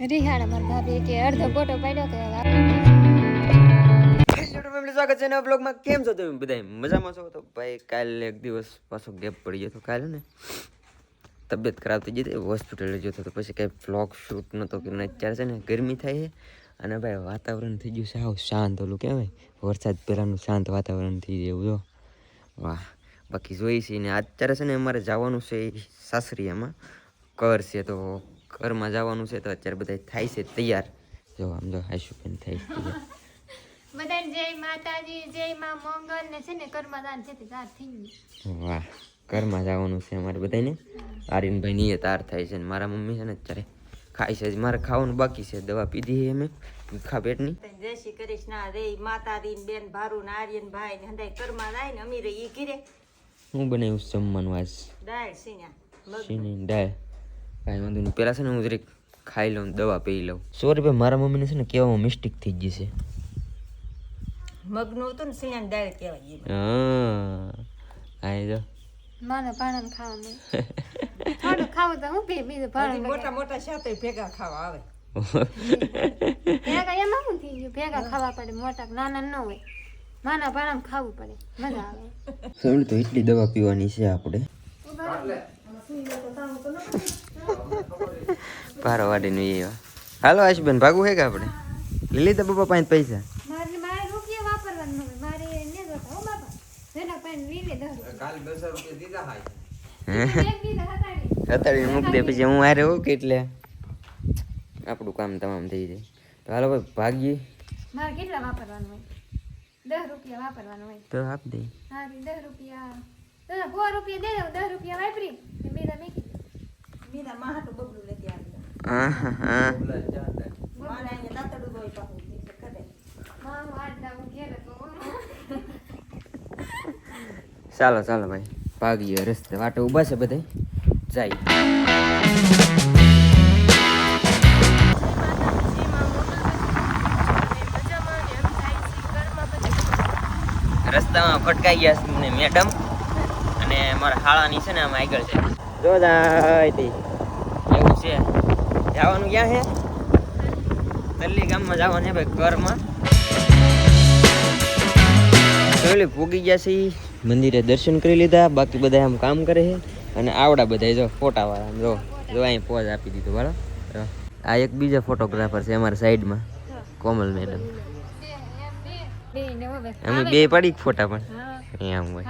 રિહાણા મારા ભાભી કે અડધો ફોટો પાડ્યો કે સ્વાગત છે નવા બ્લોગમાં કેમ છો તમે બધા મજામાં છો? તો ભાઈ, કાલે એક દિવસ પાછો ગેપ પડી ગયો તો કાલે ને તબિયત ખરાબ થઈ જતી હોસ્પિટલ જતો તો પછી કાંઈ બ્લોગ શૂટ નહોતો કે અત્યારે છે ને ગરમી થાય છે. અને ભાઈ, વાતાવરણ થઈ ગયું સાવ શાંત ઓલું કહેવાય. વરસાદ પહેલાંનું શાંત વાતાવરણ થઈ ગયું જો વાહ. બાકી જોઈ છે ને, અત્યારે છે ને અમારે જવાનું છે સાસરીયામાં. કર છે તો ઘરમાં જવાનું છે તો અત્યારે બધા થાય છે તૈયાર. જો આમ જો આશુબેન થાય છે બધાને જય માતાજી જય માં મંગલ ને છે ને કર્મદાન છે તે તાર થઈ ગયું. વાહ ઘરમાં જવાનું છે અમારે બધાને આર્યનભાઈ ની તાર થાય છે ને મારા મમ્મી છે ને અત્યારે ખાય છે. મારે ખાવાનું બાકી છે. દવા પીધી છે અમે ખા પેટની. જય શ્રી કૃષ્ણ. રે માતાજી ને બેન ભારુ ને આર્યન ભાઈ ને હંદાય કર્મા જાય ને અમીરે ઈ કીરે હું બનાવ્યું જમવાનું આજ? દાળ મગ શીની દાળ. કાંઈ વાંધો નહીં. પહેલાં છે ને હું જરીક ખાઈ લઉં દવા પી લઉં. સોરી ભાઈ મારા મમ્મીને છે ને કહેવામાં મિસ્ટેક થઈ ગઈ છે. મગનું હતું ને સીણા દાળ કહેવાય. હા. આ જો. માને પાણા ખાવા થોડું ખાવું તો હું પી બીજું પાણી મોટા મોટા સાથે ભેગા ખાવા આવે. ભેગા એમાં શું થઈ ગયું? ભેગા ખાવા પડે મોટા નાના ન હોય. નાના પાણા ખાવું પડે. મજા આવે. તો એટલી દવા પીવાની છે આપણે. પારો વાડીનું એ હાલો આશુબેન ભાગવું હે કે આપણે? લઈ લીધા પપ્પા પાંચ પૈસા. બાપા હતાડી મૂક દે પછી હું હારે હોઉં કે એટલે? આપણું કામ તમામ થઈ જાય. તો હાલો ભાઈ ભાગીએ. મારે કેટલા વાપરવાનું હોય? દસ રૂપિયા વાપરવાનું હોય. તો આપ દે. હા દસ રૂપિયા. તો રૂપિયા દે દઉં દસ રૂપિયા વાપરી. બીજા મેકી. બબલું લેતી આવી. હા હા હા મારે અહીંયા હોય પાછું ચાલો ચાલો ભાઈ. ભાગીએ રસ્તે. વાટે ઊભા છે બધે જાય. રસ્તામાં ફટકાઈ ગયા છે મને મેડમ. અને મારા હાળાની છે ને આમ આગળ છે જો એવું છે. જવાનું ક્યાં છે? તલ્લી ગામમાં જવાનું છે ભાઈ ઘરમાં. પેલી પૂગી ગયા છે મંદિરે દર્શન કરી લીધા બાકી બધા આમ કામ કરે છે. અને આવડા બધા જો ફોટા વાળા જો જો અહીં પોઝ આપી દીધો બરાબર? આ એક બીજા ફોટોગ્રાફર છે અમારા સાઈડમાં કોમલ મેડમ અમે બે પડી ફોટા પણ. એમ હોય.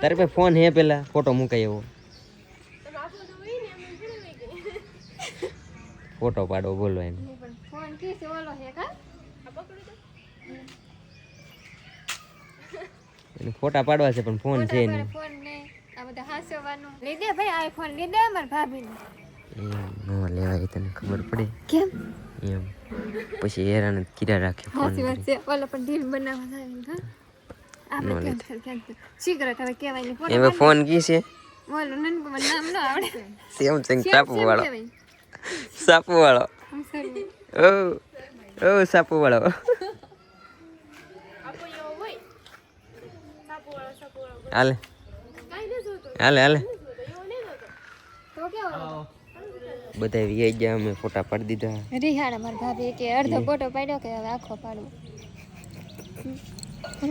તારે પાસે ફોન હે પેલા? ફોટો મુકાય એવો ફોટો પાડો બોલો એને. પણ ફોન કીસે ઓલો છે કા? એને ફોટા પાડવા છે પણ ફોન છે નહીં. ફોન ને આ બધા હાસવાનું. લીધે ભાઈ આઈફોન લીધે અમાર ભાભીને. એમ નો લેવાય તને ખબર પડે. કેમ? એમ. પછી હેરાન કીરા રાખે ફોન સાચી વાત છે. ઓલો પણ ઢીલ બનાવવા કેન્સલ કેન્સલ સિગરેટ હવે કહેવાય નહીં. એમાં ફોન કી છે ઓલું નનકું મને નામ ન આવડે. સેમસંગ સાપુ વાળો સાપુ વાળો ઓ ઓ સાપુ વાળો હાલે હાલે. હાલે તો કેવો? બધા વી ગયા અમે ફોટા પાડી દીધા. રિહાણા મારા ભાભી કે અડધો ફોટો પાડ્યો કે હવે આખો પાડું?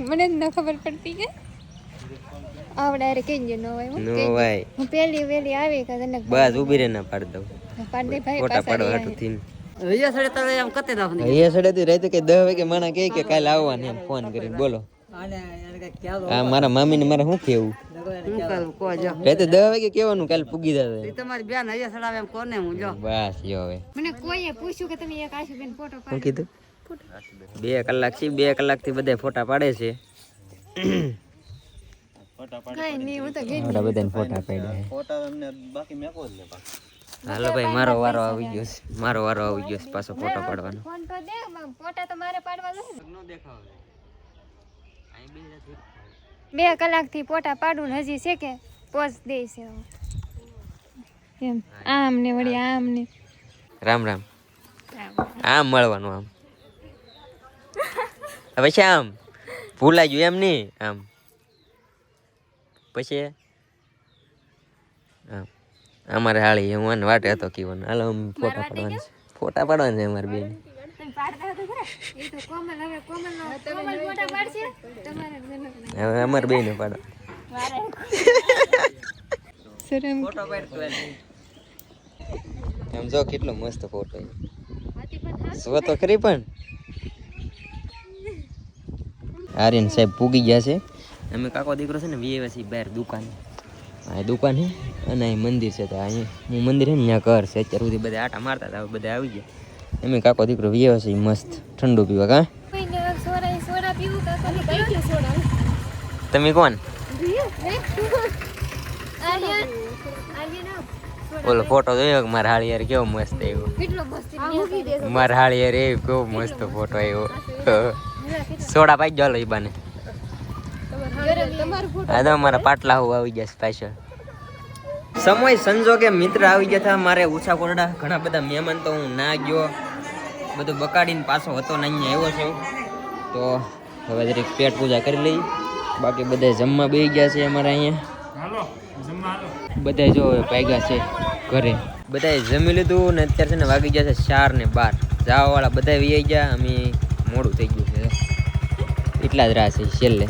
મને જ ન ખબર પડતી કે આવડે અરે કઈ નો હોય હું નો કઈ હું પેલી વેલી આવી કે તને બસ ઊભી રે ના પાડ દઉં. પાડ દે ભાઈ ફોટા પાડો હાટું થઈને અહીંયા સડે તમે એમ કતે દાવ ને અહીંયા સડેથી રહેતું કે દસ વાગે માણા કહે કે કાલે આવવાની એમ ફોન કરીને. બોલો. આ મારા મામીને મારે શું કેવું દસ વાગે કેવાનું કાલે પૂગી જશે. તમારી બેન અહીંયા સડાવે એમ કોને હું જો. બસ જો હવે. મને કોઈએ પૂછ્યું કે તમે એક આશુબેન ફોટો પાડો? કીધું? બે કલાક છે બે કલાકથી બધા ફોટા પાડે છે. કઈ નહીં હું તો ગઈ. આપણા બધાને ફોટા પાડ્યા છે. હાલો ભાઈ મારો વારો આવી ગયો છે. મારો વારો આવી ગયો છે પાછો ફોટો પાડવાનો. ફોટો તો દે મ- ફોટા તો મારે પાડવા જોઈએ. બે કલાકથી ફોટા પાડું ને હજી છે કે પોઝ દે છે એમ આમ ને વળી આમ ને. રામ રામ. આમ મળવાનું આમ. પછી આમ. ભૂલાઈ ગયું એમ નહીં આમ. પછી? આમ. અમારે હાળી હું આને વાટે હતો કીવાનું. હાલો આમ ફોટા પાડવાના છે. ફોટા પાડવાના છે અમારે બેન. પાડતા હો તો ખરા? એ તો કોમલ હવે કોમલ નો કોમલ ફોટા પાડશે? તમારે હવે અમારે બેન પાડો. ફોટો એમ જો કેટલો મસ્ત ફોટો સો તો ખરી પણ. આર્યન સાહેબ પૂગી ગયા છે. અમે કાકો દીકરો છે ને વીએ છીએ બહાર દુકાન. આ દુકાન છે અને અહીં મંદિર છે તો અહીંયા હું મંદિર છે ને ત્યાં ઘર છે. અત્યાર સુધી બધા આટા મારતા હતા હવે બધા આવી ગયા. એમ કાકો દીકરો વીએ છીએ મસ્ત ઠંડુ પીવા કા કોઈને સોડા સોડા પીવું તો તમે કઈ સોડા તમે કોણ. ઓલો ફોટો જોયો કે મારા હાળિયાર કેવો મસ્ત આવ્યો? મારા હાળિયાર એ કેવો મસ્ત ફોટો આવ્યો. સોડા પાઈ ગયો ઈ બાને. તો મારા પાટલા હું આવી ગયા સ્પેશિયલ સમય સંજોગે મિત્ર આવી ગયા હતા મારે ઓછા કોરડા, ઘણા બધા મહેમાન તો હું ના ગયો. બધું બકાડીને પાછો હતો ને અહીંયા આવ્યો છું. તો હવે જરીક પેટ પૂજા કરી લઈ બાકી બધા જમવા બે ગયા છે અમારા અહીંયા. બધા જો હવે પાગ્યા છે ઘરે. બધાએ જમી લીધું ને અત્યારે છે ને વાગી ગયા છે ચાર ને બાર. જવા વાળા બધા વી ગયા અમે મોડું થઈ ગયું છે. એટલા જ રાહ છે છેલ્લે.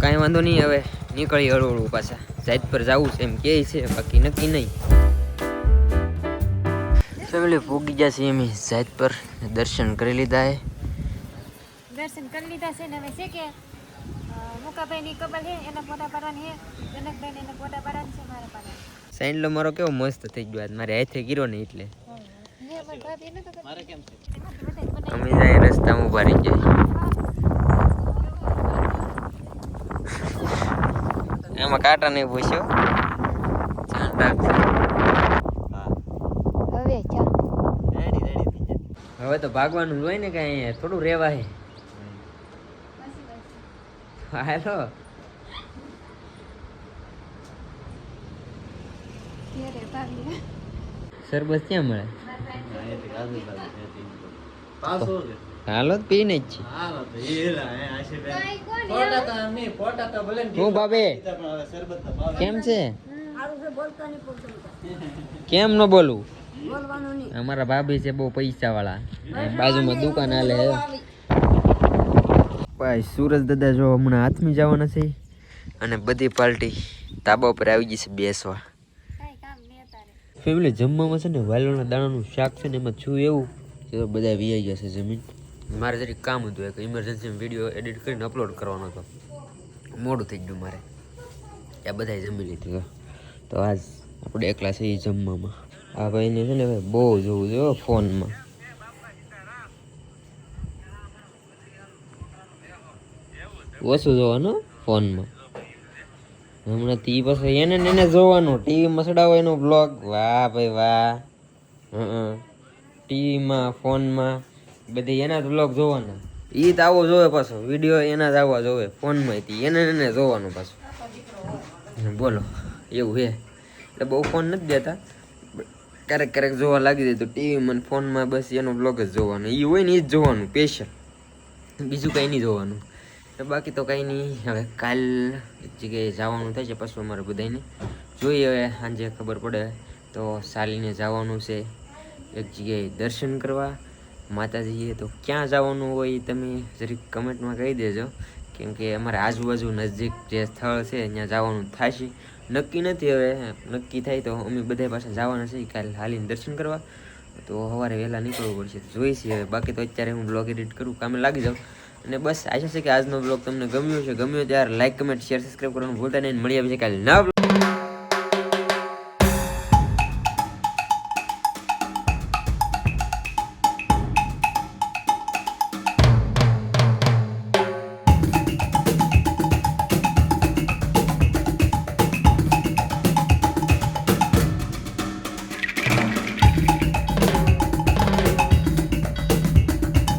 કાંઈ વાંધો નહીં હવે નીકળી હળવું પાછા. જાત પર જવું છે એમ કહે છે બાકી નક્કી નહીં. ફેમિલી પૂગી ગયા છે એમ જાત પર. દર્શન કરી લીધા હે. દર્શન કરી લીધા છે ને હવે છે કે મુકાભાઈ ની કબલ છે એના ફોટા પાડવાની છે જનકભાઈ ને ફોટા પાડવાની છે મારા પાડવાની સાઈનલો મારો કેવો મસ્ત થઈ ગયો મારે હાથે ગીરો ને એટલે. અમે જાય રસ્તામાં ઊભા રહી જાય એમાં કાંટા નહીં પૂછ્યો. ધ્યાન રાખજો હવે હવે તો ભાગવાનું હોય ને કઈ થોડું રેવાય હાલો. ભાભી ક્યાં મળે? હાલો તો પીને જ છે. હું બાબે કેમ છે? કેમ ન બોલું અમારા ભાભી છે બહુ પૈસા વાળા બાજુમાં દુકાન હાલે ભાઈ સુરજ દાદા જો હમણાં હાથમી જવાના છે અને બધી પાર્ટી તાબા ઉપર આવી ગઈ છે બેસવા. ફેમિલી જમવામાં છે ને વાલોના દાણાનું શાક છે ને એમાં છું એવું કે બધા વીઆઈ ગયા છે જમીન. મારે જરીક કામ હતું એક ઇમરજન્સી વીડિયો એડિટ કરીને અપલોડ કરવાનો હતો. મોડું થઈ ગયું મારે. ત્યાં બધાએ જમી લીધું તો આજ આપણે એકલા છે એ જમવામાં. આ ભાઈને છે ને બહુ જોવું જોઈએ ફોનમાં. ઓછું જોવાનું ફોનમાં. હમણાં તી પછી એને ને એને જોવાનું. ટીવીમાં મસડાવો એનો બ્લોગ વાહ ભાઈ વાહ. ટીવીમાં ફોનમાં બધી એના જ બ્લોગ જોવાના. એ તો આવો જોવે પાછો. વીડિયો એના જ આવવા જોવે. ફોનમાં તી એને એને જોવાનું પાછું. બોલો. એવું હે. એટલે બહુ ફોન નથી દેતા. ક્યારેક ક્યારેક જોવા લાગી જાય તો ટીવીમાં ફોનમાં બસ એનો બ્લોગ જ જોવાનો. એ હોય ને એ જ જોવાનું સ્પેશિયલ બીજું કંઈ નહીં જોવાનું. તો બાકી તો કંઈ નહીં. હવે કાલ જગ્યાએ જવાનું થાય છે પાછું અમારે બધાને જોઈએ હવે, સાંજે ખબર પડે. તો સાલીને જવાનું છે. એક જગ્યાએ દર્શન કરવા. માતાજીએ તો ક્યાં જવાનું હોય તમે જરીક કમેન્ટમાં કહી દેજો. કેમ કે અમારે આજુબાજુ નજીક જે સ્થળ છે, ત્યાં જવાનું થશે. નક્કી નથી હવે. નક્કી થાય તો અમે બધા પાસે જવાના છે કાલે હાલીને દર્શન કરવા. તો સવારે વહેલા નીકળવું પડશે. જોઈશે હવે. બાકી તો અત્યારે હું બ્લોગ એડિટ કરું, કામે લાગી જાઉં. અને બસ, આશા છે કે આજનો બ્લોગ તમને ગમ્યો છે ગમ્યો ત્યારે લાઇક કમેન્ટ શેર સબસ્ક્રાઈબ કરવાનું ભૂલતા નહીં. મળ્યા છે કાલે નવા